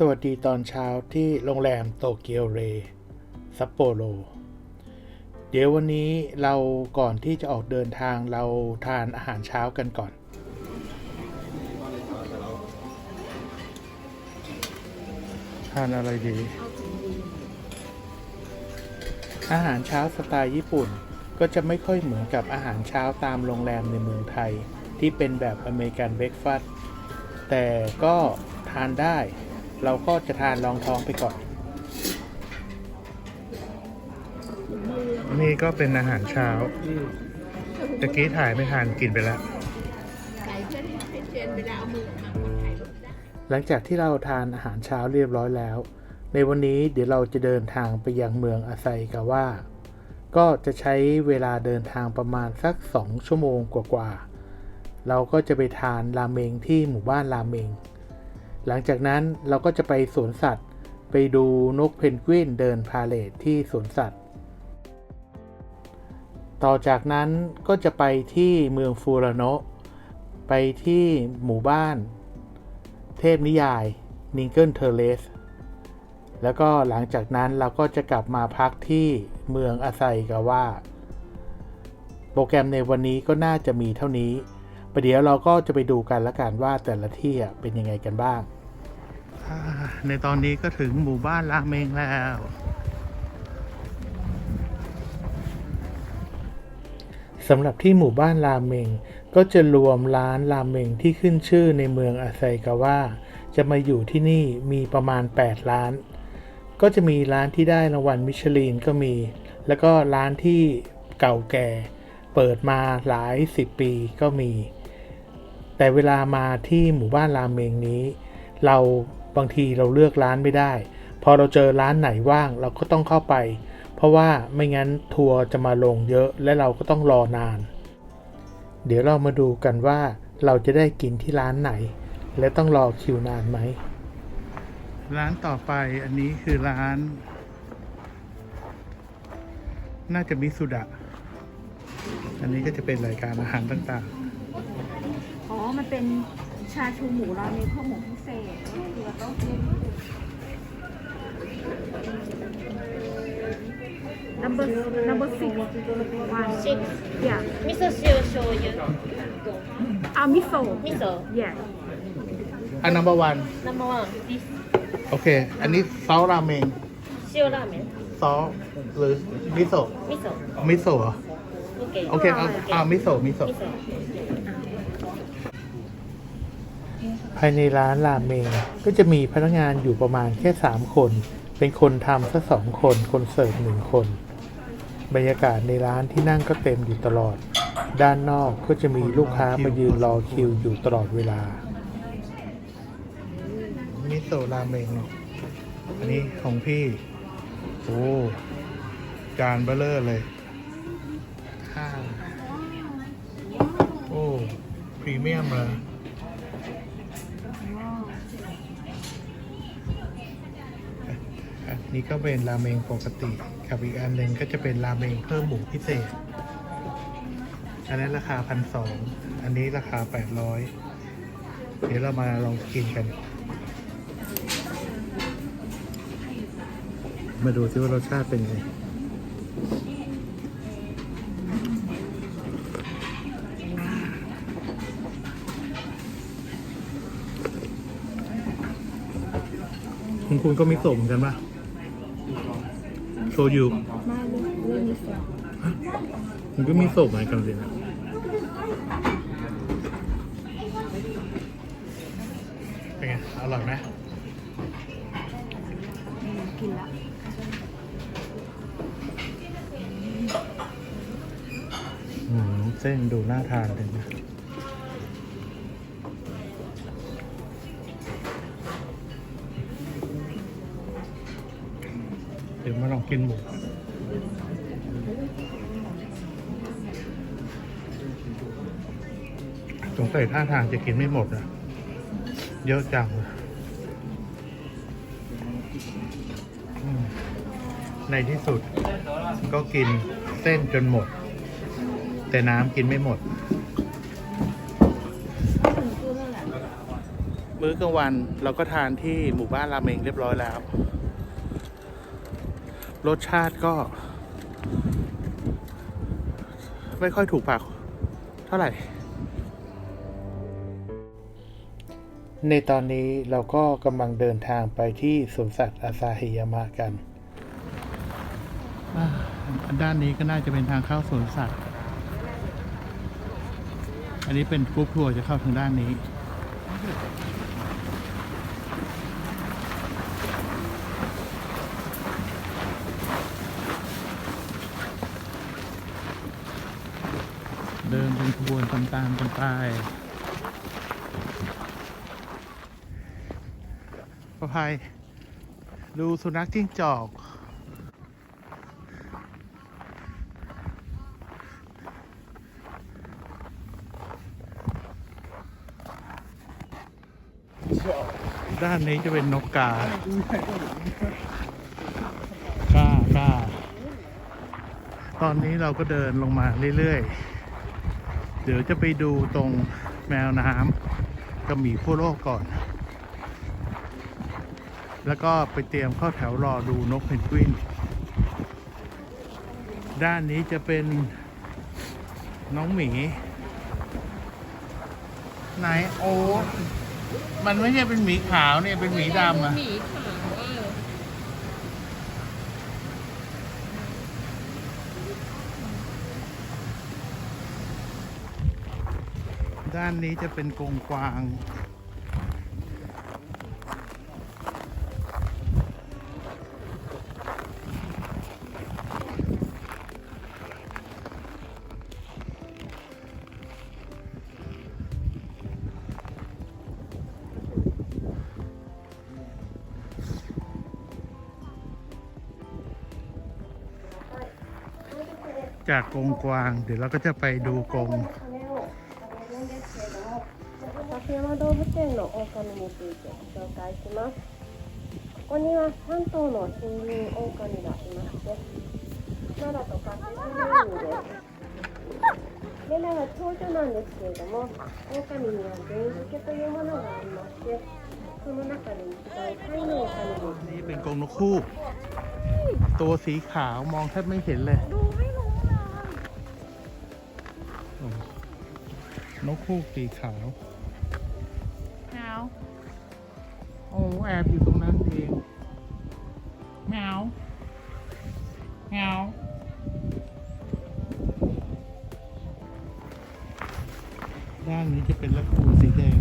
สวัสดีตอนเช้าที่โรงแรมโตเกียวเรซัปโปโร เดี๋ยววันนี้เราก่อนที่จะออกเดินทางเราทานอาหารเช้ากันก่อน ทานอะไรดี อาหารเช้าสไตล์ญี่ปุ่นก็จะไม่ค่อยเหมือนกับอาหารเช้าตามโรงแรมในเมืองไทย ที่เป็นแบบอเมริกันเบรกฟาสต์แต่ก็ทานได้ เราก็จะทานรองท้องไปก่อน นี่ก็เป็นอาหารเช้าตะกี้ถ่ายไม่ทานกินไปแล้วใส่เพื่อให้เป็นเชนเวลาเอามือออกมากดถ่ายรูปได้หลังจากที่เราทานอาหารเช้าเรียบร้อยแล้ว ในวันนี้เดี๋ยวเราจะเดินทางไปยังเมืองอาไซกาว่า ก็จะใช้เวลาเดินทางประมาณสัก 2 ชั่วโมงกว่าๆ เราก็จะไปทานราเมงที่หมู่บ้านราเมง หลังจากนั้นเราก็จะไปสวนสัตว์ ไปดูนกเพนกวินเดินพาเลทที่สวนสัตว์ ต่อจากนั้นก็จะไปที่เมืองฟูรโนะไปที่หมู่บ้าน เทพนิยายนิงเกิลเทเลสแล้วก็หลังจากนั้นเราก็จะกลับมาพักที่เมืองอาไซกาว่า โปรแกรมในวันนี้ก็น่าจะมีเท่านี้ประเดี๋ยวเราก็จะไปดูกันละกันว่าแต่ละที่เป็นยังไงกันบ้าง ในตอนนี้ก็ถึงหมู่บ้านราเมงแล้ว สำหรับที่หมู่บ้านราเมง ก็จะรวมร้านราเมงที่ขึ้นชื่อในเมืองอาไซกาว่าจะมาอยู่ที่นี่มีประมาณ 8 ร้าน ก็จะมีร้านที่ได้รางวัลมิชลินก็มี แล้วก็ร้านที่เก่าแก่ เปิดมาหลายสิบปีก็มี แต่เวลามาที่หมู่บ้านราเมงนี้ เรา บางทีเราเลือกร้านไม่ได้ พอเราเจอร้านไหนว่างเราก็ต้องเข้าไป เพราะว่าไม่งั้นทัวร์จะมาลงเยอะและเราก็ต้องรอนาน เดี๋ยวเรามาดูกันว่าเราจะได้กินที่ร้านไหน และต้องรอคิวนานไหม ร้านต่อไปอันนี้คือร้าน น่าจะมิสุดะ อันนี้ก็จะเป็นรายการอาหารต่างอ๋อ มันเป็นชาชูหมูราเมงข้าวหมูพิเศษ คือเราต้องกิน number number six one Six. yeah Miso shio shoyu. อ่ามิโซ Miso. yeah ๆอันนัมเบอร์วัน Number one. This โอเค อันนี้ซอสราเมง shio ramen. ซอสหรือมิโซะ Miso. มิโซะเหรอ Okay. โอเค เอาเอามิโซะมิโซะ Miso. ภายในร้านราเมงก็จะมีพนักงานอยู่ประมาณแค่ 3 คน เป็นคนทำสักสองคน คนเสิร์ฟหนึ่งคน บรรยากาศในร้านที่นั่งก็เต็มอยู่ตลอด ด้านนอกก็จะมีลูกค้ามายืนรอคิวอยู่ตลอดเวลา มิโซะราเมงเนาะอันนี้ของพี่ โอ้จานเบลเลอร์เลยข้าวโอ้พรีเมียมเลย นี้ก็เป็นราเมงปกติ กับอีกอันหนึ่งก็จะเป็นราเมงเพิ่มหมูพิเศษ อันนั้นราคาพันสองอันนี้ราคาแปดร้อยเดี๋ยวเรามาลองกินกัน มาดูซิว่ารสชาติเป็นไงคุณคุณก็มิโซะเหมือนกันปะ โชยุมาเรื่องมิโซคุณก็มิโซะเหมือนกันเลยนะเป็นไงอร่อยไหมกินละอืมเส้นดูน่าทานเลยนะ กินหมูสงสัยท่าทางจะกินไม่หมดอะเยอะจังในที่สุดก็กินเส้นจนหมด แต่น้ำกินไม่หมด มื้อกลางวันเราก็ทานที่หมู่บ้านราเมงเรียบร้อยแล้ว รสชาติก็ ไม่ค่อยถูกปากเท่าไหร่ ในตอนนี้เราก็กำลังเดินทางไปที่สวนสัตว์อาซาฮิยามะกัน ด้านนี้ก็น่าจะเป็นทางเข้าสวนสัตว์ อันนี้เป็นกรุ๊ปทัวร์จะเข้าทางด้านนี้ เดิน เป็นขบวนตามกันไปประภัยดูสุนัขจิ้งจอก ด้านนี้จะเป็นนกกากากาตอนนี้เราก็เดินลงมาเรื่อย ๆ เดี๋ยวจะไปดูตรงแมวน้ำกับหมีผู้โลกก่อน แล้วก็ไปเตรียมเข้าแถวรอดูนกเพนกวิน ด้านนี้จะเป็นน้องหมีไหนโอ้มันไม่ใช่เป็นหมีขาวเนี่ยเป็นหมีดำอะ หมีขาวเออ ด้านนี้จะเป็นกงกวาง จากกงกวาง เดี๋ยวเราก็จะไปดูกง 動物園の狼についてご紹介します。ここには3頭の森林狼がいまして、奈良とカシスメインです。レナは長女なんですけれども、狼には全付けというものがありまして、その中で一番下位の狼です。 นี่เป็นกรงนกคู่ ตัวสีขาวมองแทบไม่เห็นเลย ดูไม่รู้เลย นกคู่สีขาว แอบอยู่ตรงนั้นเองแมวแมวด้านนี้จะเป็นละคูสีแดง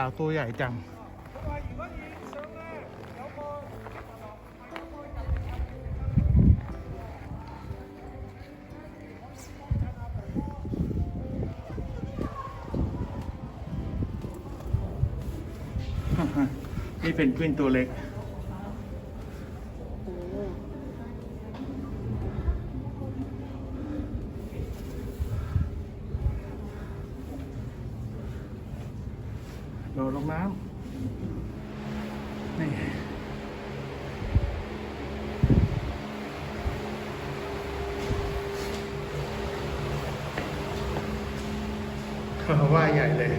าวตัวใหญ่จัง นี่เป็นกวินตัวเล็ก โดดลงน้ำ นี่ เขา ว่าใหญ่เลย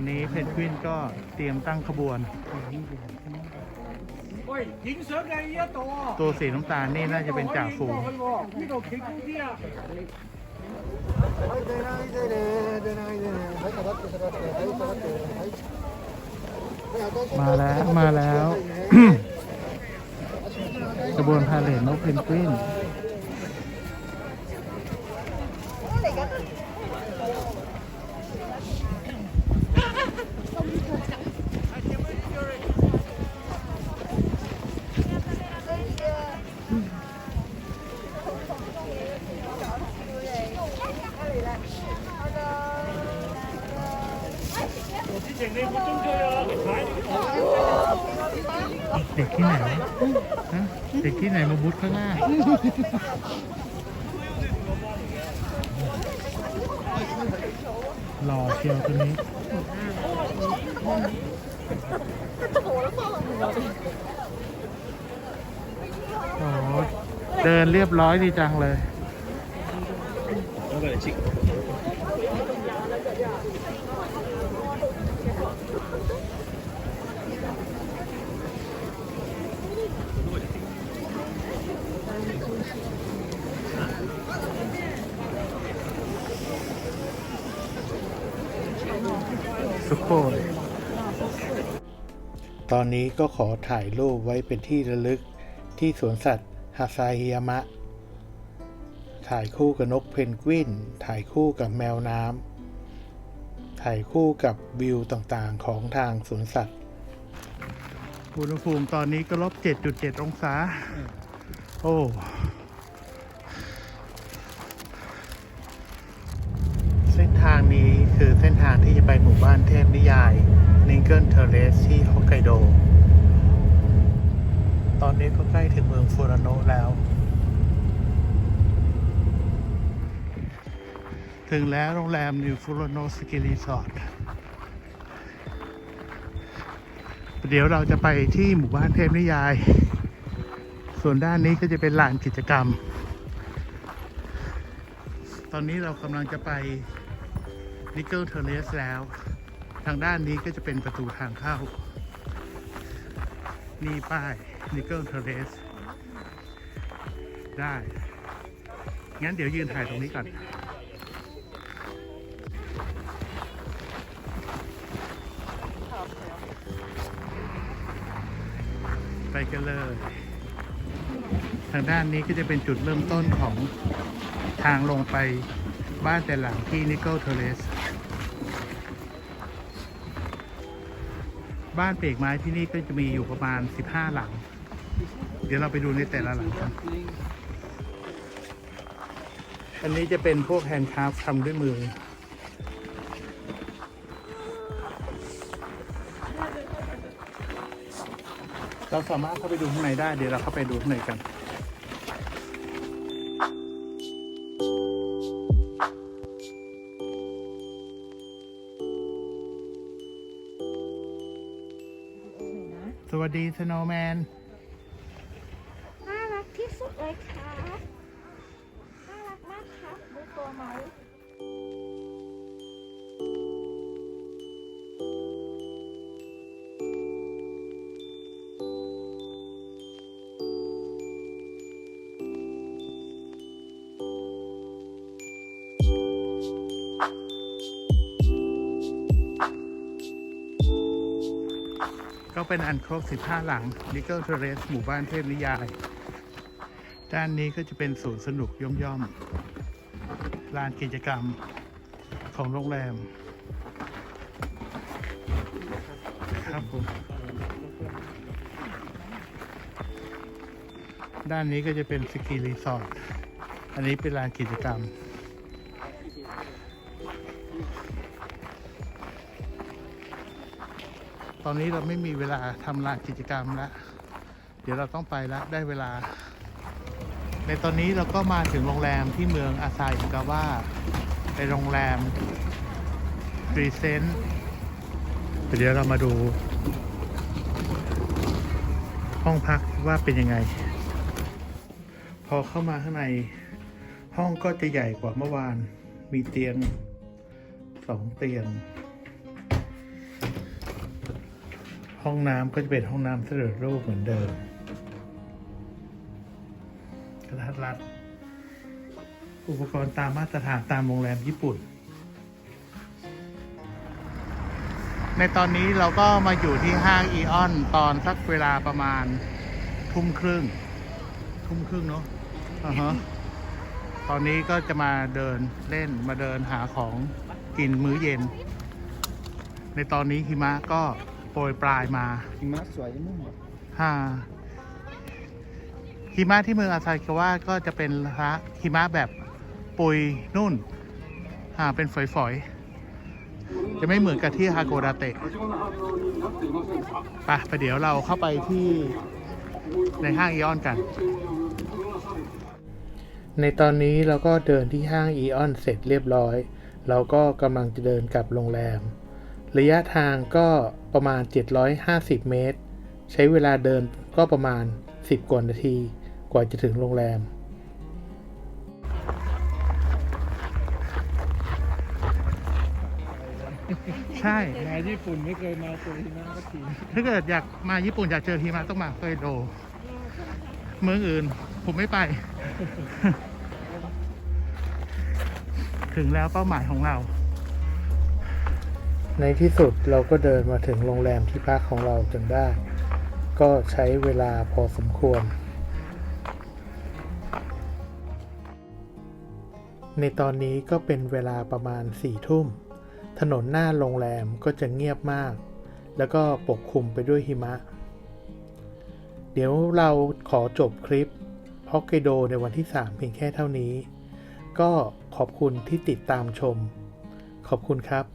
อนนี้เพนกวินก็เตรียมตั้งขบวน ตัวสีน้ำตาลนี่น่าจะเป็นจ่าฝูงมาแล้วมาแล้ว ขบวนพาเลทนกเพนกวิน หล่อเชียวตัวนี้โอ้เดินเรียบร้อยดีจังเลย สุโขยตอนนี้ก็ขอถ่ายรูปไว้เป็นที่ระลึกที่สวนสัตว์ฮาซาฮิยามะ ถ่ายคู่กับนกเพนกวิน ถ่ายคู่กับแมวน้ำ ถ่ายคู่กับวิวต่างๆของทางสวนสัตว์ อุณหภูมิตอนนี้ก็ลบ 7.7 องศา โอ้ นี้คือเส้นทางที่จะไปหมู่บ้านเทพนิยายนิงเกิลเทเรสที่ฮอกไกโด ตอนนี้ก็ใกล้ถึงเมืองฟูรานโนแล้ว ถึงแล้วโรงแรมนิวฟูรานโนสกีรีสอร์ทเดี๋ยวเราจะไปที่หมู่บ้านเทพนิยาย ส่วนด้านนี้ก็จะเป็นลานกิจกรรม ตอนนี้เรากำลังจะไป นิเกิลเทเลสแล้ว ทางด้านนี้ก็จะเป็นประตูทางเข้า นี่ป้ายนิเกิลเทเลสได้ งั้นเดี๋ยวยืนถ่ายตรงนี้ก่อนไปกันเลย ทางด้านนี้ก็จะเป็นจุดเริ่มต้นของทางลงไปบ้านแต่หลังที่นิ c ก l เทเ a ส บ้านเปลกไม้ที่นี่ก็จะมีอยู่ประมาณ 15 หลัง เดี๋ยวเราไปดูในแต่ละหลังกันอันนี้จะเป็นพวกแฮนด์คราฟต์ทำด้วยมือ เราสามารถเข้าไปดูข้างในได้ เดี๋ยวเราเข้าไปดูข้างในกัน สวัสดีสโนว์แมน น่ารักที่สุดเลยครับ น่ารักมากครับดูตัวเม ก็เป็นอันครบ 15 หลังนิเกิลเทเรสหมู่บ้านเทพนิยาย ด้านนี้ก็จะเป็นศูนย์สนุกย่อมๆลานกิจกรรมของโรงแรม ครับผมด้านนี้ก็จะเป็นสกีรีสอร์ทอันนี้เป็นลานกิจกรรม ตอนนี้เราไม่มีเวลาทำลานกิจกรรมแล้วเดี๋ยวเราต้องไปล้วได้เวลา ในตอนนี้เราก็มาถึงโรงแรมที่เมืองอาซาอิกาวะเป็นโรงแรมรีเซนต์เดี๋ยวเรามาดู ห้องพักว่าเป็นยังไง พอเข้ามาข้างใน ห้องก็จะใหญ่กว่าเมื่อวาน มีเตียงสองเตียง ห้องน้ำก็จะเป็นห้องน้ำสำเร็จรูปเหมือนเดิมกระทัดรัด อุปกรณ์ตามมาตรฐานตามโรงแรมญี่ปุ่น ในตอนนี้เราก็มาอยู่ที่ห้างอีออน ตอนสักเวลาประมาณทุ่มครึ่ง ทุ่มครึ่งเนาะอ่าฮะตอนนี้ก็จะมาเดินเล่นมาเดินหาของกินมื้อเย็น ในตอนนี้หิมะก็ โปรยปลายมาหิมะสวยมากฮ่าหิมะที่เมืองอาซาคิวะก็จะเป็นหิมะแบบปุยนุ่นอ่าเป็นฝอยๆ จะไม่เหมือนกับที่ฮาโกดาเตะไปไปเดี๋ยวเราเข้าไปที่ในห้างอีออนกัน ในตอนนี้เราก็เดินที่ห้างอีออนเสร็จเรียบร้อย เราก็กำลังจะเดินกลับโรงแรม ระยะทางก็ประมาณ 750 เมตร ใช้เวลาเดินก็ประมาณ 10 กว่านาที กว่าจะถึงโรงแรม ใช่ มาญี่ปุ่นไม่เคยมาเจอหิมะสักที ถ้าเกิดอยากมาญี่ปุ่นอยากเจอหิมะต้องมาเกยโดเมืองอื่น ผมไม่ไป ถึงแล้วเป้าหมายของเรา ในที่สุดเราก็เดินมาถึงโรงแรมที่พักของเราจนได้ ก็ใช้เวลาพอสมควร ในตอนนี้ก็เป็นเวลาประมาณสี่ทุ่ม ถนนหน้าโรงแรมก็จะเงียบมาก แล้วก็ปกคลุมไปด้วยหิมะ เดี๋ยวเราขอจบคลิปฮอกไกโดในวันที่ 3 เพียงแค่เท่านี้ ก็ขอบคุณที่ติดตามชม ขอบคุณครับ